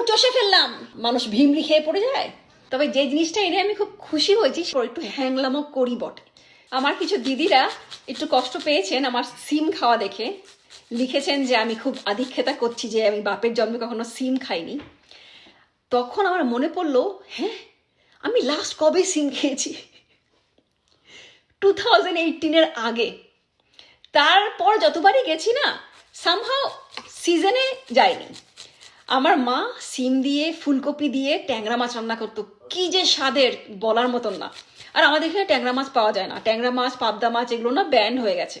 সৎপুর চষে ফেললাম। মানুষ ভিমলি খেয়ে পড়ে যায়। তবে যে জিনিসটা এনে আমি খুব খুশি হয়েছি একটু হ্যাংলামও করি বটে। আমার কিছু দিদিরা একটু কষ্ট পেয়েছেন আমার সিম খাওয়া দেখে। লিখেছেন যে আমি খুব আধিক্ষেতা করছি যে আমি বাপের জন্মে কখনো সিম খাইনি। তখন আমার মনে পড়ল হ্যাঁ আমি লাস্ট কবে সিম খেয়েছি? টু থাউজেন্ড এইটিনের আগে। তারপর যতবারই গেছি না সামহাও সিজনে যায়নি আমার মা সিম দিয়ে, ফুলকপি দিয়ে ট্যাংরা মাছ রান্না করতো। কি যে স্বাদের, বলার মতন না। আর আমাদের এখানে ট্যাংরা মাছ পাওয়া যায় না। ট্যাংরা মাছ, পাবদা মাছ, এগুলো না ব্যান্ড হয়ে গেছে।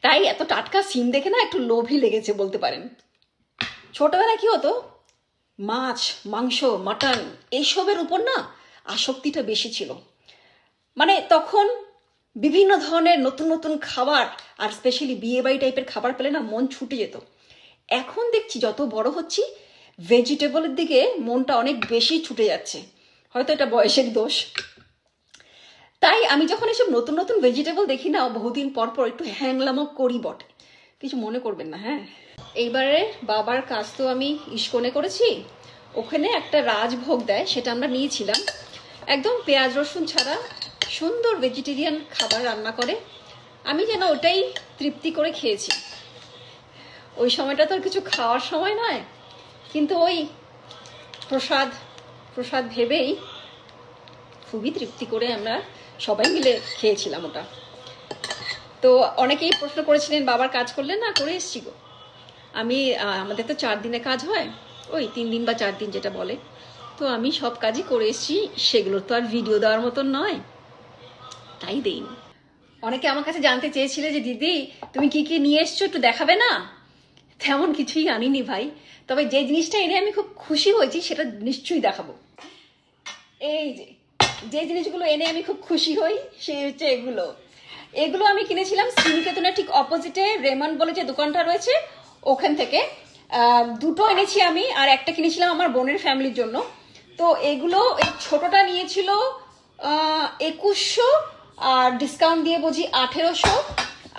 তাই এত টাটকা সিম দেখে না একটু লোভই লেগেছে বলতে পারেন। ছোটবেলায় কি হতো? মাছ, মাংস, মাটন এইসবের উপর না আসক্তিটা বেশি ছিল। মানে তখন বিভিন্ন ধরনের নতুন নতুন খাবার, আর স্পেশালি বিয়ে বাড়ি টাইপের খাবার পেলে না মন ছুটে যেত। এখন দেখছি যত বড় হচ্ছি ভেজিটেবলের দিকে মনটা অনেক বেশি ছুটে যাচ্ছে। হয়তো এটা বয়সের দোষ। তাই আমি যখন এসব নতুন নতুন ভেজিটেবল দেখি না, বহুদিন পর পর একটু হ্যাংলামও করি বটে। কিছু মনে করবেন না হ্যাঁ? এইবারে বাবার কাজ তো আমি ইস্কনে করেছি। ওখানে একটা রাজভোগ দেয়, সেটা আমরা নিয়েছিলাম। একদম পেঁয়াজ রসুন ছাড়া সুন্দর ভেজিটেরিয়ান খাবার রান্না করে। আমি যেন ওটাই তৃপ্তি করে খেয়েছি। ওই সময়টা তো আর কিছু খাওয়ার সময় নয়। কিন্তু ওই প্রসাদ প্রসাদ ভেবেই খুবই তৃপ্তি করে আমরা সবাই মিলে খেয়েছিলাম ওটা। তো অনেকেই প্রশ্ন করেছিলেন, বাবার কাজ করলেন না? করে এসছি গো। আমি আমাদের তো চার দিনে কাজ হয়, ওই তিন দিন বা চার দিন যেটা বলে। তো আমি সব কাজই করে এসেছি সেগুলো তো আর ভিডিও দেওয়ার মতন নয়। তাই দেইনি। অনেকে আমার কাছে জানতে চেয়েছিলে যে, দিদি, তুমি কি কি নিয়ে এসছো? একটু দেখাবে না? তেমন কিছুই আনিনি ভাই। তবে যে জিনিসটা এনে আমি খুব খুশি হয়েছি, সেটা নিশ্চয়ই দেখাবো। এই যে যে জিনিসগুলো এনে আমি খুব খুশি হই, সে হচ্ছে এগুলো। এগুলো আমি কিনেছিলাম শ্রীনিকেতনের ঠিক অপোজিটে রেমন বলে যে দোকানটা রয়েছে, ওখান থেকে। দুটো এনেছি আমি, আর একটা কিনেছিলাম আমার বোনের ফ্যামিলির জন্য। তো এগুলো এই ছোটটা নিয়েছিল একুশশো, আর ডিসকাউন্ট দিয়ে বুঝি আঠেরোশো।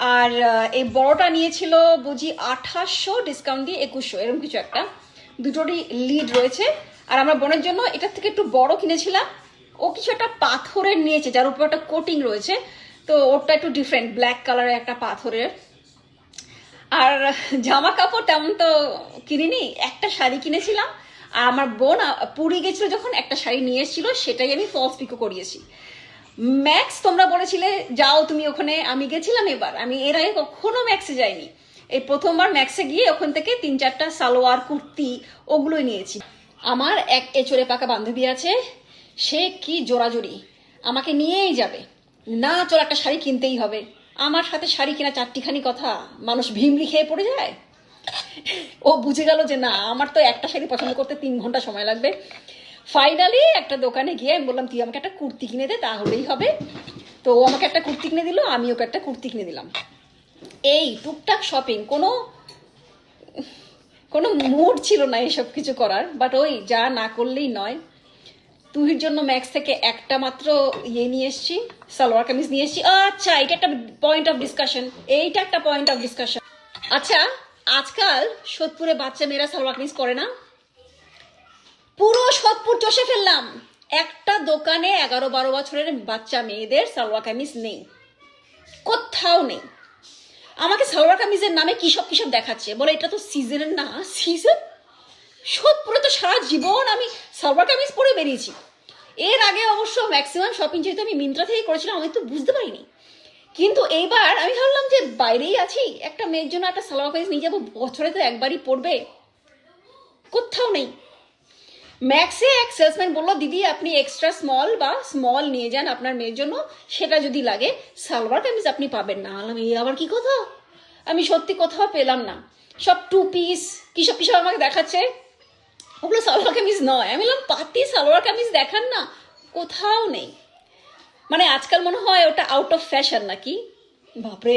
আর এই বড়টা নিয়েছিল বুঝি আঠাশশো ডিসকাউন্ট দিয়ে একুশশো, এরকম কিছু একটা। দুটোরই লিড রয়েছে। আর আমার বোনের জন্য এটার থেকে একটু বড় কিনেছিলাম। ও কিছু একটা পাথরের নিয়েছে, যার উপর একটা কোটিং রয়েছে। তো ওরটা একটু ডিফারেন্ট ব্ল্যাক কালারের একটা পাথরের। আর জামা কাপড় তেমন তো কিনিনি, একটা শাড়ি কিনেছিলাম। আর আমার বোন পুরী গেছিল যখন, একটা শাড়ি নিয়ে এসেছিল, সেটাই আমি ফলস পিকো করিয়েছি। ম্যাক্স তোমরা বলেছিলে, যাও তুমি ওখানে। আমি গেছিলাম এবার। আমি এর আগে কখনো ম্যাক্সে যাইনি। এই প্রথমবার ম্যাক্সে গিয়ে ওখান থেকে তিন চারটা সালোয়ার, কুর্তি, ওগুলোই নিয়েছি। আমার এক এচড়ে পাকা বান্ধবী আছে, সে কি জোরাজোরি আমাকে নিয়েই যাবে। না চল একটা শাড়ি কিনতেই হবে। আমার সাথে শাড়ি কেনা চারটিখানি কথা, মানুষ ভিমলি খেয়ে পড়ে যায়? ও বুঝে গেল যে না, আমার তো একটা শাড়ি পছন্দ করতে তিন ঘণ্টা সময় লাগবে। ফাইনালি একটা দোকানে গিয়ে আমি বললাম, তুই আমাকে একটা কুর্তি কিনে দে, তাহলেই হবে। তো ও আমাকে একটা কুর্তি কিনে দিল আমি ওকে একটা কুর্তি কিনে দিলাম। এই টুকটাক শপিং কোনো কোনো মুড ছিল না এসব কিছু করার বাট ওই যা না করলেই নয়। তুহির জন্য ম্যাক্স থেকে একটা মাত্র ইয়ে নিয়ে এসেছি, সালোয়ার কামিজ নিয়ে এসেছি। আচ্ছা এটা একটা পয়েন্ট অফ ডিসকাশন এইটা একটা পয়েন্ট অফ ডিসকাশন আচ্ছা আজকাল সোদপুরে বাচ্চা মেয়েরা সালোয়ার কামিজ করে না? পুরো সোদপুর চষে ফেললাম। একটা দোকানে এগারো বারো বছরের বাচ্চা মেয়েদের সালোয়ার কামিজ নেই। কোথাও নেই। আমাকে সালোয়ার কামিজের নামে কিসব কিসব দেখাচ্ছে? বলে, এটা তো সিজনের না। সিজন সোদপুরে তো সারা জীবন আমি সালোয়ার কামিজ পরে বেরিয়েছি। এর আগে অবশ্য ম্যাক্সিমাম শপিং যেহেতু আমি মিন্ত্রা থেকে করেছিলাম, আমি তো বুঝতে পারিনি। কিন্তু এইবার আমি ভাবলাম যে বাইরেই আছি। একটা মেয়ের জন্য একটা সালোয়ার কামিজ নিয়ে যাব, বছরে তো একবারই পড়বে কোথাও নেই। ম্যাক্সে এক সেলসম্যান বলল, দিদি, আপনি এক্সট্রা স্মল বা স্মল নিয়ে যান আপনার মেয়ের জন্য, সেটা যদি লাগে, সালোয়ার কামিজ আপনি পাবেন না। আলাম এই আবার কি কথা? আমি সত্যি কোথাও পেলাম না। সব টু পিস কিসব কিসব আমাকে দেখাচ্ছে? ওগুলো সালোয়ার কামিজ নয়। আমি বললাম, পাতি সালোয়ার কামিজ দেখান না, কোথাও নেই। মানে আজকাল মনে হয় ওটা আউট অফ ফ্যাশন নাকি? বাপরে।